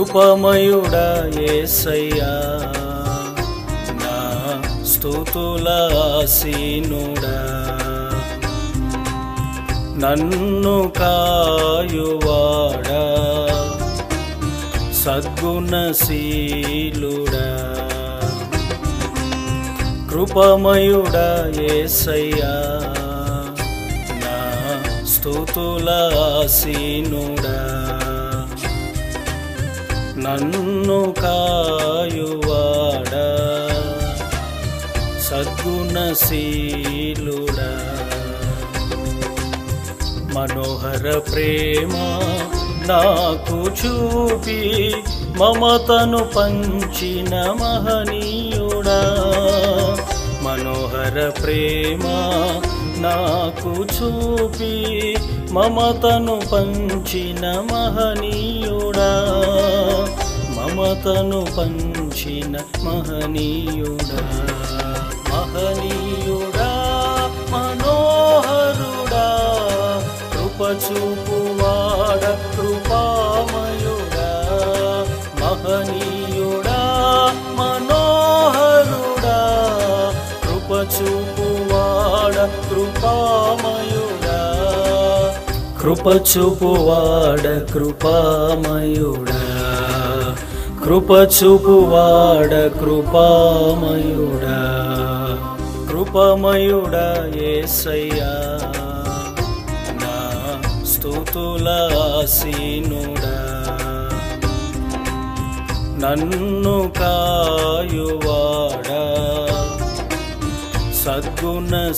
కృపమయుడా ఏసయ్యా. నా స్థుతులాసీనుడా. నన్ను కాయువాడా. సద్గుణశీలుడా కృపమయుడా ఏసయ్యా. నా స్తుతుల నన్ను కాయువాడా? సద్గుణశీలుడా మనోహర ప్రేమ నాకు చూపి మమతను పంచిన మహనీయుడా? మనోహర ప్రేమ నాకు చూపి మమతను పంచిన మహనీయుడా. మమతను పంచిన మహనీయుడా. మహనీయుడా మనోహరుడా కృపచూపు కృపచూపువాడ కృపామయుడా. కృపచూపువాడ కృపామయుడా. కృపమయుడా ఏసయ్యా. నా స్థుతులాసీనుడా. నన్ను కాయువాడా. సద్గుణశీలుడా.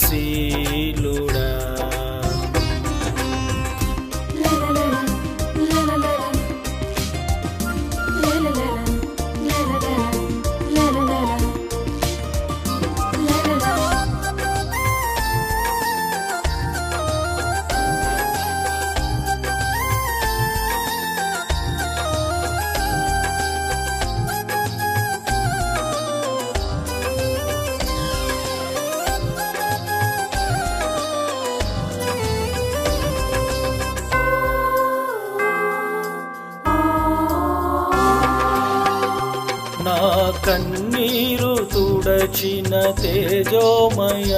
కన్నీరు తుడచిన తేజోమయ.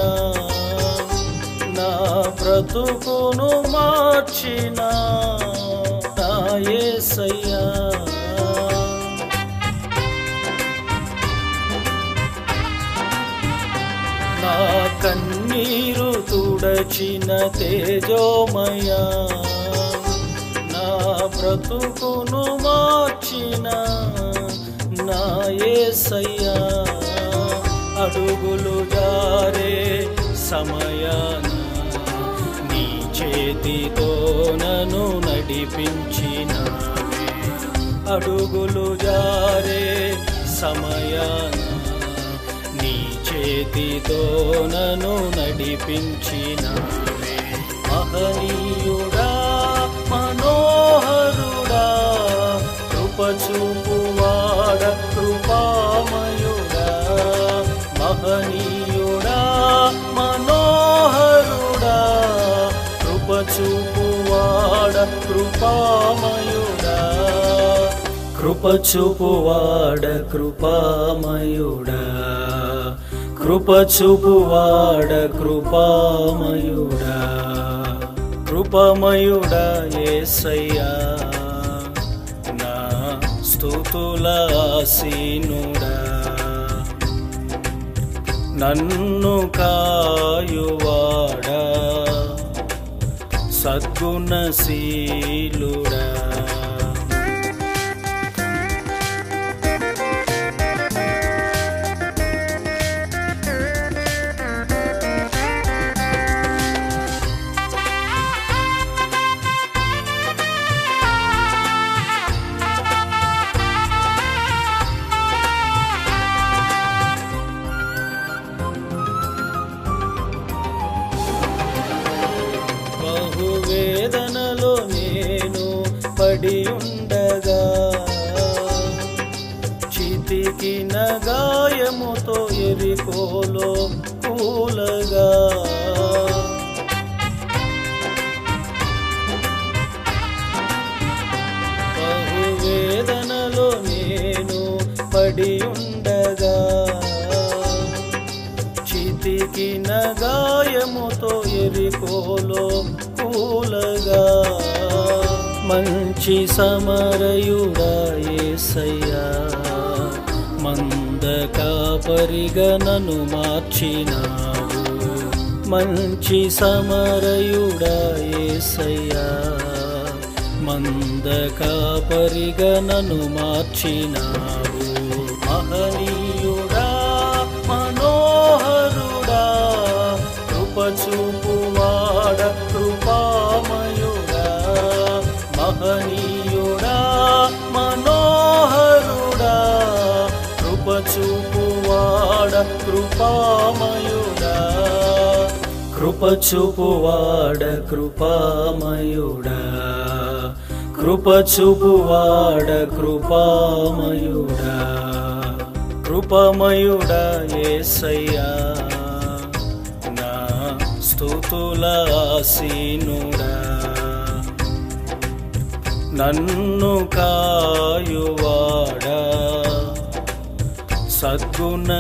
నా బ్రతుకును మార్చిన నాయసయ్యా నా కన్నీరు తుడచిన తేజోమయ. నా బ్రతుకును మార్చిన నా యేసయ్యా అడుగులు జారే సమయాన నీ చేతితో నన్ను నడిపించిన. అడుగులు జారే సమయాన నీ చేతితో నన్ను నడిపించిన. మహనీయుడా మనోహరుడా కృపచూపు కృపచూపువాడ కృపామయుడా మహనీయుడా మనోహరుడా కృపచూపువాడ కృపామయుడా కృపచూపువాడ కృపామయుడా కృపచూపువాడ కృపామయుడా కృపమయుడా ఏసయ్యా. స్తుతుల నన్ను కాయువాడా సద్గుణశీలుడా. పడి ఉండగా చితికిన గాయముతో ఎరికోలో కూలగా. బహువేదనలో పడి ఉండగా చితికిన గాయముతో ఎరికోలో మంచి సమరయుడాయేసయ్యా మంద కాపరిగనను మార్చినావు. మంచి సమరయుడాయేసయ్యా మంద కాపరిగనను మార్చినావు. మహనీయుడా సహనీయుడా మనోహరుడా కృపచూపువాడ కృపామయుడా. కృపచూపువాడ కృపామయుడా. కృపచూపువాడ కృపామయుడా. కృపమయుడా ఏసయ్యా నా స్తుతుల ఆసీనుడా నన్ను కాయువాడా? సద్గుణశీలుడా?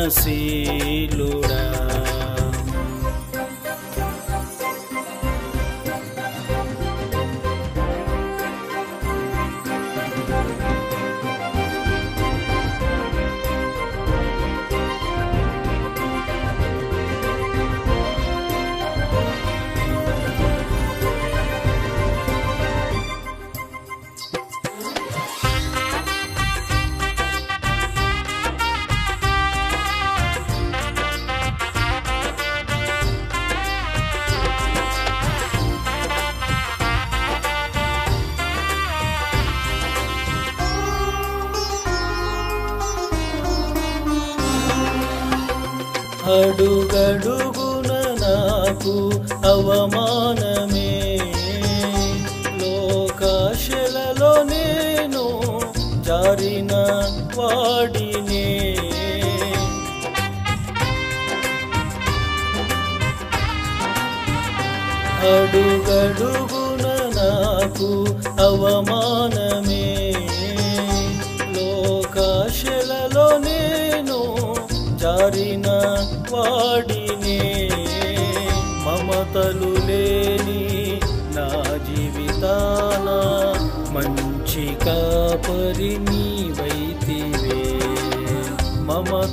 గడుగున నాకు అవమానమే. లోకాశలలో నేను జారిన వాడినే. అడుగడుగున నాకు అవమానమే.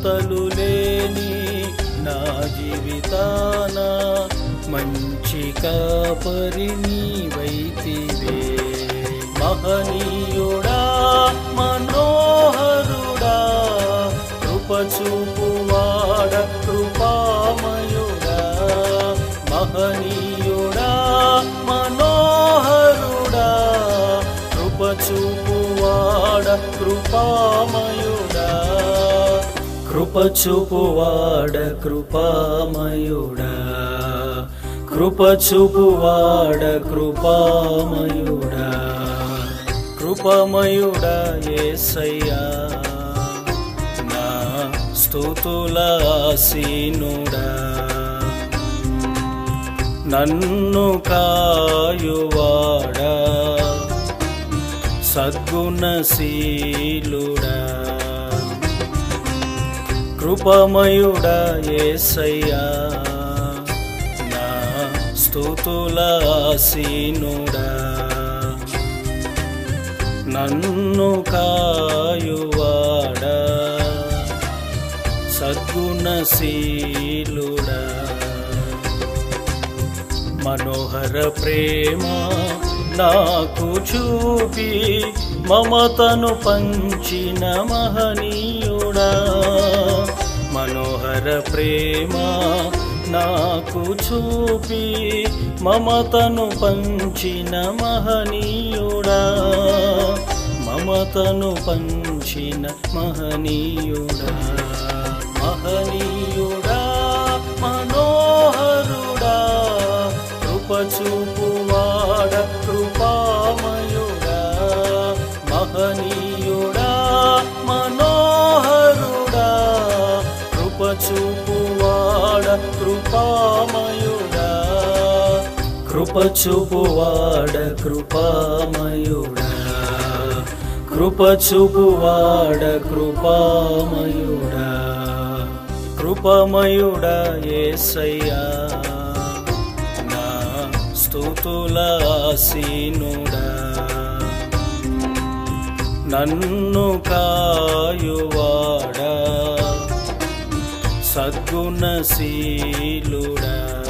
మమతలు లేని నా జీవితాన మంచి కాపరి నీవైతివే. మహనీయుడా మనోహరుడా కృపచూపువాడ కృపామయుడా. మహనీయుడా మనోహరుడా కృపచూపువాడ కృపామయుడా. కృపచూపువాడ కృపామయుడా. కృపచూపువాడ కృపామయుడా. కృపమయుడా ఏసయ్యా. నా స్తుతుల నన్ను కాయువాడా. సద్గుణశీలుడా. కృపమయుడా ఏసయ్యా. నా స్థుతులాసీనుడా. నన్ను కాయువాడా. సద్గుణశీలుడా మనోహర ప్రేమ నాకు చూపి మమతను పంచిన మహనీ మనోహర ప్రేమ నాకు చూపి మమతను పంచిన మహనీయుడా. మమతను పంచిన మహనీయుడా. మహనీయుడా మనోహరుడా కృపచూపువాడ కృపచూపువాడ కృపామయుడా. కృపచూపువాడ కృపామయుడా. కృపమయుడా ఏసయ్యా. నా స్థుతులాసీనుడా. నన్ను కాయువాడా. సద్గుణశీలుడా.